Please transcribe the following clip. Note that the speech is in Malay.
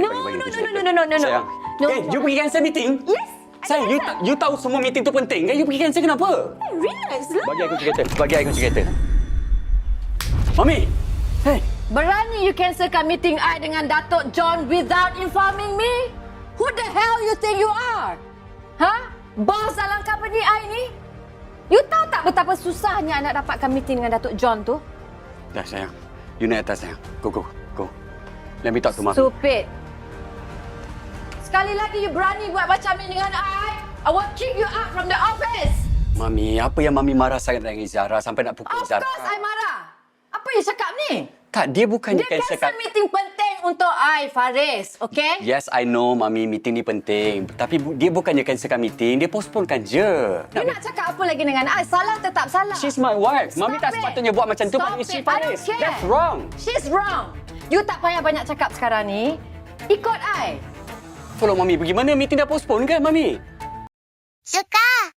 No, no, no, no, no, no, no, no, no. Sayang. No. Eh, you pergi cancel meeting? Yes. Sayang, you, ta- you tahu semua meeting tu penting kan? You pergi cancel kenapa? Hey, relax lah. Bagi aku kereta. Bagi aku kereta. Mami! Hey! Berani you cancelkan meeting I dengan Datuk John without informing me? Who the hell you think you are? Ha? Bos dalam company I ni? You tahu tak betapa susahnya nak dapatkan meeting dengan Datuk John tu? Dah sayang. You naik atas sayang. Go, go, go. Let me talk to Mami. Stupid. Sekali lagi you berani buat macam ni dengan I, I will kick you out from the office. Mami, apa yang Mami marah sangat dengan Izara sampai nak pukul Of Izara? course I marah. Apa you cakap ni? Tak, dia bukannya Dia cancel cancel meeting penting untuk I, Faris. Okay? Yes, I know Mami meeting ni penting. Tapi bu- dia bukannya cancelkan meeting, dia postponekan je. You nak cakap apa lagi dengan I? Salah tetap salah. She's my wife. Mami Stop tak it. sepatutnya buat macam tu Stop pada isteri Faris. That's wrong. She's wrong. You tak payah banyak cakap sekarang ni. Ikut I. Follow Mami pergi mana? Meeting dah postpone kan, Mami? Suka.